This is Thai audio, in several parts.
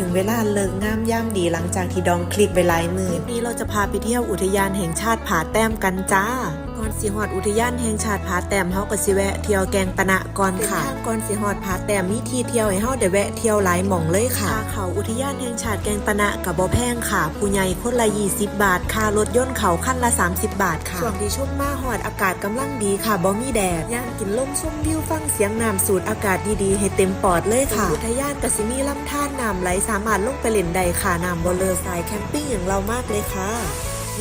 ถึงเวลาเลิกงามย่ำดีหลังจากที่ดองคลิปไปหลายมือคลิปนี้เราจะพาไปเที่ยวอุทยานแห่งชาติผาแต้มกันจ้า สิฮอดอุทยานแห่งชาติผาแต้มเฮาก็สิแวะเที่ยวแกงตะนะก่อนค่ะก่อนสิฮอดผาแต้มมีที่เที่ยวให้เฮาได้แวะเที่ยวหลายหม่องเลยค่ะค่าเขาอุทยานแห่งชาติแกงตะนะกับบ่แพงค่ะ ผู้ใหญ่คนละ20 บาทค่ารถยนต์เขาคันละ 30 บาทค่ะช่วงที่ช่วงมาฮอดอากาศกำลังดีค่ะบ่มีแดดย่างกินลมชมวิวฟังเสียงน้ำสูดอากาศดีๆ ให้เต็มปอดเลยค่ะอุทยานกสิมีลำธารน้ำไหลสามารถลงไปเล่นได้ค่ะน้ำบ่เลอสายแคมปิ้งอย่างเรามากเลยค่ะ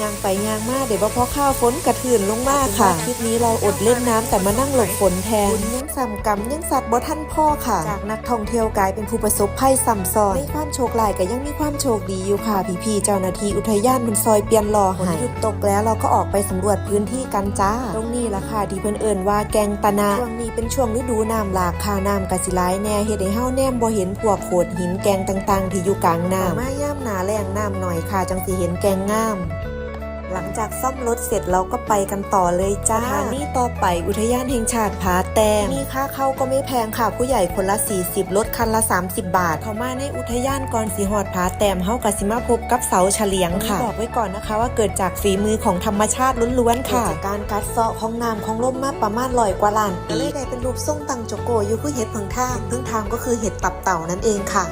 ยางไปยางมาเดี๋ยวพอข้าวฝนกระถืนลงมาค่ะทริปนี้เราอดเล่นน้ำแต่มานั่งหลบฝนแทนฝนยังซ้ำกำยังสัตว์บ่ท่านพ่อค่ะ จากนักท่องเที่ยวกลายเป็นผู้ประสบภัยซ้ำซ้อนในความโชคลายก็ยังมีความโชคดีอยู่ค่ะพี่ๆเจ้าหน้าที่อุทยานมันซอยเปลี่ยนหล่อให้หยุดตกแล้วเราก็ออกไปสำรวจพื้นที่กันจ้า ตรงนี้ละค่ะที่เพิ่นเอิ้นว่าแกงตะนาช่วงนี้เป็นช่วงฤดูน้ำหลากค่ะน้ำกะสิหลายแน่เฮ็ดให้เฮาแนมบ่เห็นพวกโขดหินแกงต่างๆ ที่อยู่กลางน้ำมาย่ามหนาแรงน้ำหน่อยค่ะจังสิเห็นแกงงาม หลังจากซ่อมรถเสร็จเราก็ไปกันต่อเลยจ้าสถานีต่อไปอุทยานแห่งชาติผาแต้มมีค่าเข้าก็ไม่แพงค่ะ ผู้ใหญ่คนละ 40รถคันละ 30 บาท เข้ามาในอุทยานก่อนสีหอดผาแต้มเฮากะสิมาพบกับเสาเฉลียงค่ะ บอกไว้ก่อนนะคะว่าเกิดจากฝีมือของธรรมชาติล้วนๆค่ะจากการกัดเซาะของน้ำของลมมาประมาณลอยกว่าล้านปีเลยได้เป็นรูปทรงตังโจโกอยู่คือเห็ดเพิงทางเพิงทางก็คือเห็ดตับเต่านั่นเองค่ะ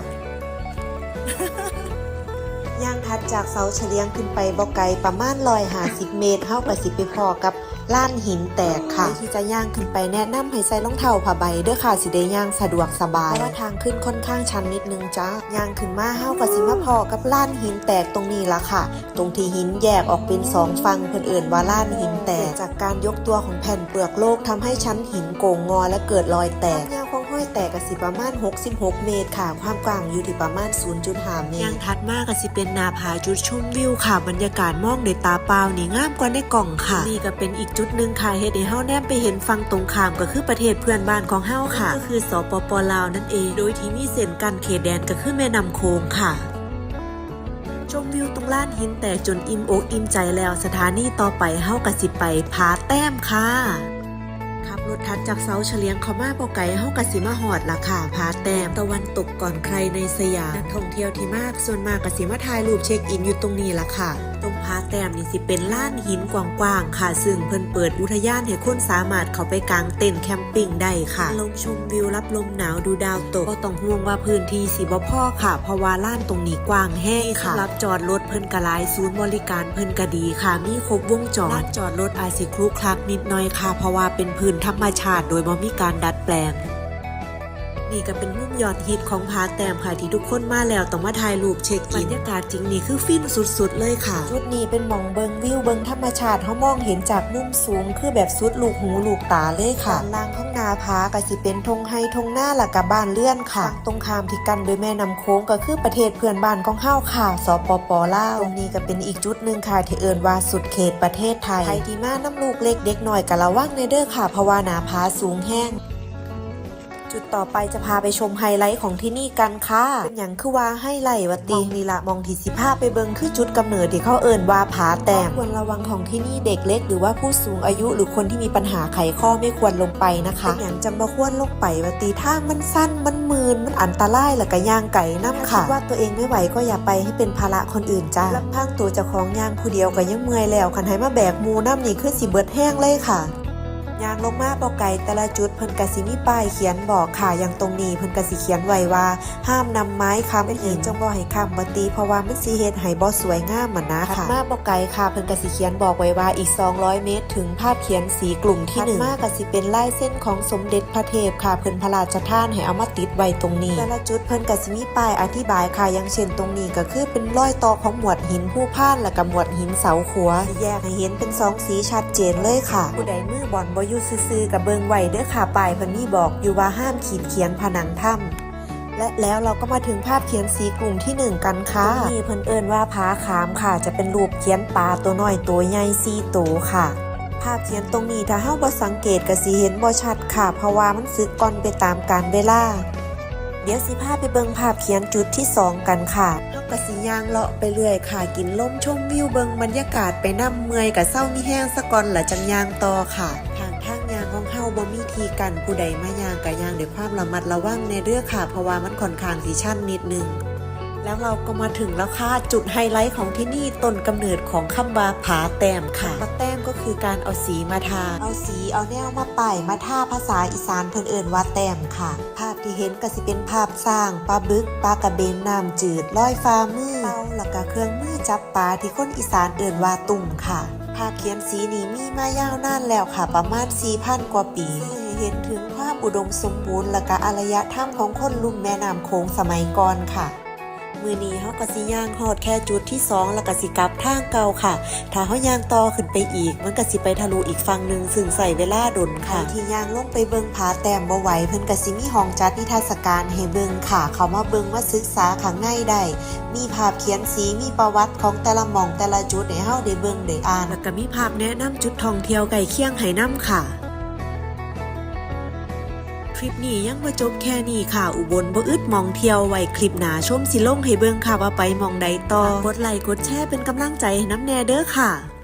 ย่างทัดจากเสาเฉลียงขึ้นไปบ่ไกลประมาณลอยหาสิบเมตรเท่ากับสิไปพอกับล้านหินแตกค่ะวิธีที่จะย่างขึ้นไปแนะนำให้ใส่รองเท้าผ้าใบเด้อค่ะสิได้ย่างสะดวกสบายเพราะว่าทางขึ้นค่อนข้างชันนิดนึงจ้าย่างขึ้นมาเฮากับสิมาพอกับล้านหินแตกตรงนี้ละค่ะ ตรงที่หินแยกออกเป็นสองฝั่งเพิ่นเอื่นว่าล้านหินแตกจากการยกตัวของแผ่นเปลือกโลกทำให้ชั้นหินโก่งงอและเกิดรอยแตกยาวข องห้อยแตกกับสิประมาณ 66 เมตรค่ะ ความกว้างอยู่ที่ประมาณ 0.5 เมตรย่างถัดมากก็สิเป็นนาผาจุดชมวิวค่ะ บรรยากาศมองในตาเปล่านี่งามกว่าในกล่องค่ะ นี่ก็เป็นอีกจุดหนึ่งค่ะเฮ็ดให้เฮาแนมไปเห็นฝั่งตรงข้ามก็คือประเทศเพื่อนบ้านของเฮาค่ะ ก็คือสปปลาวนั่นเอง โดยที่มีเส้นกันเขตแดนก็คือแม่น้ำโขงค่ะชมวิวตรงล้านหินแตกจนอิ่มอกอิ่มใจแล้วสถานีต่อไปเฮากะสิไปผาแต้มค่ะ ขับรถทัดจากเสาเฉลียงเขามาบ่ไกลเฮากะสิมาหอดละค่ะพาแต้มตะวันตกก่อนใครในสยามนักท่องเที่ยวที่มากส่วนมากกะสิมาถ่ายรูปเช็คอินอยู่ตรงนี้ละค่ะ ผาแต้มนี่สิเป็นล้านหินกว้างๆค่ะ ซึ่งเพิ่นเปิดอุทยานให้คนสามารถเข้าไปกางเต็นท์แคมปิ้งได้ค่ะลงชมวิวรับลมหนาวดูดาวตกก็ต้องห่วงว่าพื้นที่สิบ่พอค่ะ เพราะว่าล้านตรงนี้กว้างแห้งค่ะรับจอดรถเพิ่นกะหลายศูนย์บริการเพิ่นกะดีค่ะ มีครบวงจรลานจอดรถอาจสิคลุกคลักนิดหน่อยค่ะ เพราะว่าเป็นพื้นธรรมชาติโดยบ่มีการดัดแปลง นี่ก็เป็นมุมยอดฮิตของผาแต้มค่ะที่ทุกคนมาแล้วต้องมาถ่ายรูปเช็คอินบรรยากาศจริงนี่คือฟินสุดๆเลยค่ะจุดนี้เป็นหมองเบิงวิวเบิงธรรมชาติเขามองเห็นจากมุมสูง คือแบบสุดลูกหูลูกตาเลยค่ะด้านล่างของนาผาก็สิเป็นทงไฮทงหน้าหลักกับบ้านเลื่อนค่ะฝั่งตรงข้ามที่กันโดยแม่น้ำโค้งก็คือประเทศเพื่อนบ้านของเฮาค่ะสปปลาวตรงนี้ก็เป็นอีกจุดหนึ่งค่ะที่เอินว่าสุดเขตประเทศไทยใครที่มาน้ำลูกเล็กเด็กหน่อยก็ระวังในเด้อค่ะเพราะว่าหนาผาสูงแห้ง จุดต่อไปจะพาไปชมไฮไลท์ของที่นี่กันค่ะ เป็นอย่างคือว่าไฮไลท์วะติมองนี่ละมองที่สิพาไปเบิงคือจุดกำเนิดที่เขาเอินว่าผาแต้มควรระวังของที่นี่เด็กเล็ก หรือว่าผู้สูงอายุหรือคนที่มีปัญหาไขข้อไม่ควรลงไปนะคะเป็นอย่างจำบ่ควรลงไปวะติทางมันสั้นมันมืนมันอันตรายแล้วก็ย่างไก่น้ำค่ะว่าตัวเองไม่ไหวก็อย่าไปให้เป็นภาระคนอื่นจ้าลำพังตัวเจ้าของย่างผู้เดียวก็ยังเมื่อยแล้วคันให้มาแบกมูน้ำนี่คือสิเบิดแห้งเลยค่ะ ยางลงมาบอกไก่แต่ละจุดเพิ่นกสิมีป้ายเขียนบอกค่ะอย่างตรงนี้เพิ่นกสิเขียนไว้ว่า ห้ามนำไม้ค้ำหินจงบ่ให้ค้ำบ่ตีเพราะว่ามันสิเฮ็ดให้บ่สวยงามมันนะค่ะมาบอกไก่ค่ะเพิ่นกสิเขียนบอกไว้ว่าอีก 200 เมตร ถึงภาพเขียนสีกลุ่มที่1มากสิเป็นลายเส้นของสมเด็จพระเทพค่ะเพิ่นพระราชทานให้เอามาติดไว้ตรงนี้ แต่ละจุดเพิ่นกสิมีป้ายอธิบายค่ะอย่างเช่นตรงนี้ก็คือเป็นรอยต่อของหมวดหินผู้พานและก็หมวดหินเสาขัว แยกให้เห็นเป็นสองสีชัดเจนเลยค่ะ ผู้ใดมือบอลบ่อยู่ซื่อๆกับเบิงไว้เด้อค่ะป้ายเพิ่นมีบอกอยู่ว่าห้ามขีดเขียนผนังถ้ำและแล้วเราก็มาถึงภาพเขียนสีกลุ่มที่หนึ่งกันค่ะนี้เพิ่นเอิ้นว่าผาขามค่ะ จะเป็นรูปเขียนปลาตัวน้อยตัวใหญ่สีโตค่ะ ภาพเขียนตรงนี้ถ้าเฮาบ่สังเกตก็สิเห็นบ่ชัดค่ะ เพราะว่ามันสึกก่อนไปตามกาลเวลาเดี๋ยวสิพาไปเบิงภาพเขียนจุดที่ 2 กันค่ะเฮากะสิย่างเลาะไปเรื่อยค่ะ กินลมชมวิวเบิงบรรยากาศไปน้ำเมื่อยกะเศร้ามีแห้งสะก่อนหละจังย่างต่อค่ะ บ่มีทีกันผู้ใดมายางกะย่างด้วยความระมัดระวังในเด้อค่ะเพราะว่ามันค่อนข้างสิชั่นนิดนึง แล้วเราก็มาถึงแล้วค่ะจุดไฮไลท์ของที่นี่ต้นกำเนิดของคำว่าผาแต้มค่ะผาแต้มก็คือการเอาสีมาทา เอาสีเอาแนวมาป้ายมาท่าภาษาอีสานเพิ่นเอิ้นว่าแต้มค่ะ ภาพที่เห็นก็สิเป็นภาพสร้างปลาบึกปลากระเบนน้ำจืดลอยฟ้ามือเป่าแล้วก็เครื่องมือจับปลาที่คนอีสานเอิ้นว่าตุ่มค่ะ ภาพเขียนสีนี้มีมายาวนานแล้วค่ะ ประมาณ4,000กว่าปีเห็นถึงความอุดมสมบูรณ์และก็อารยธรรมของคนลุ่มแม่น้ำโขงสมัยก่อนค่ะ มือนี้เฮาก็สิย่างฮอดแค่จุดที่ 2 แล้วก็สิกลับทางเก่าค่ะ ถ้าเฮาย่างต่อขึ้นไปอีก มันก็สิไปทะลุอีกฝั่งหนึ่งซึ่งใส่เวลาดนค่ะ ที่ย่างลงไปเบิงผาแต้มบ่ไหวเพิ่นก็สิมีห้องจัดนิทรรศการให้เบิงค่ะ เขามาเบิงมาศึกษาข้างในได้มีภาพเขียนสีมีประวัติของแต่ละหม่องแต่ละจุดให้เฮาได้เบิ่งได้อ่านแล้วก็มีภาพแนะนำจุดท่องเที่ยวไก่เคียงให้นํค่ะ คลิปนี้ยังบ่จบแค่นี้ค่ะ อุบลบ่อึดมองเที่ยวไว้คลิปหนาชมสิลงให้เบิ่งค่ะว่าไปมองใดต่อกดไลค์กดแชร์เป็นกำลังใจให้น้ำแน่เด้อค่ะ